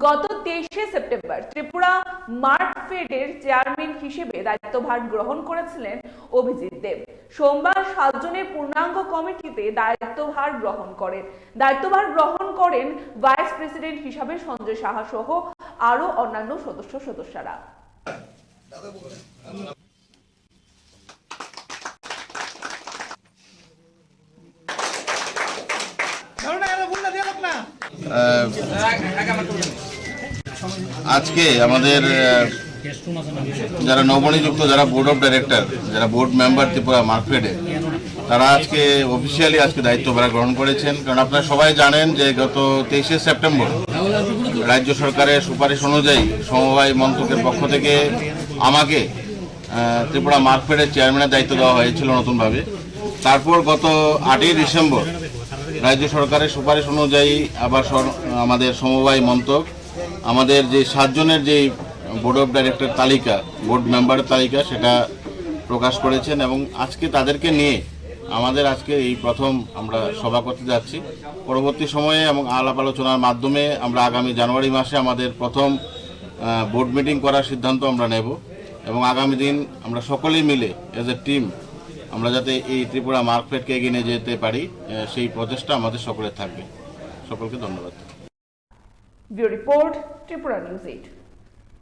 গত তেইশে সেপ্টেম্বর ত্রিপুরা মার্ট ফেডের চেয়ারম্যান হিসেবে দায়িত্বভার গ্রহণ করেছিলেন অভিজিৎ দেব। সোমবার সাতজনের পূর্ণাঙ্গ কমিটিতে দায়িত্বভার গ্রহণ করেন। দায়িত্বভার গ্রহণ করেন ভাইস প্রেসিডেন্ট হিসাবে সঞ্জয় সাহা সহ আরও অন্যান্য সদস্য সদস্যরা। আজকে আমাদের যারা নবনিযুক্ত যারা বোর্ড অফ ডাইরেক্টর যারা বোর্ড মেম্বার ত্রিপুরা মার্কেটে তারা আজকে অফিসিয়ালি আজকে দায়িত্বভার গ্রহণ করেছেন। কারণ আপনারা সবাই জানেন যে গত তেইশে সেপ্টেম্বর রাজ্য সরকারের সুপারিশ অনুযায়ী সমবায় মন্ত্রকের পক্ষ থেকে আমাকে ত্রিপুরা মার্কফেডের চেয়ারম্যানের দায়িত্ব দেওয়া হয়েছিল নতুনভাবে। তারপর গত আটই ডিসেম্বর রাজ্য সরকারের সুপারিশ অনুযায়ী আবার আমাদের সমবায় মন্ত্রক, আমাদের যে সাতজনের যে বোর্ড অফ ডাইরেক্টর তালিকা বোর্ড মেম্বারের তালিকা, সেটা প্রকাশ করেছেন এবং আজকে তাদেরকে নিয়ে আমাদের আজকে এই প্রথম আমরা সভা করতে যাচ্ছি। পরবর্তী সময়ে এবং আলাপ আলোচনার মাধ্যমে আমরা আগামী জানুয়ারি মাসে আমাদের প্রথম বোর্ড মিটিং করার সিদ্ধান্ত আমরা নেব এবং আগামী দিন আমরা সকলেই মিলে এজ এ টিম আমরা যাতে এই ত্রিপুরা মার্কেটকে এগিয়ে নিয়ে যেতে পারি সেই প্রচেষ্টা আমাদের সকলের থাকবে। সকলকে ধন্যবাদ। Report, Tripura news eight.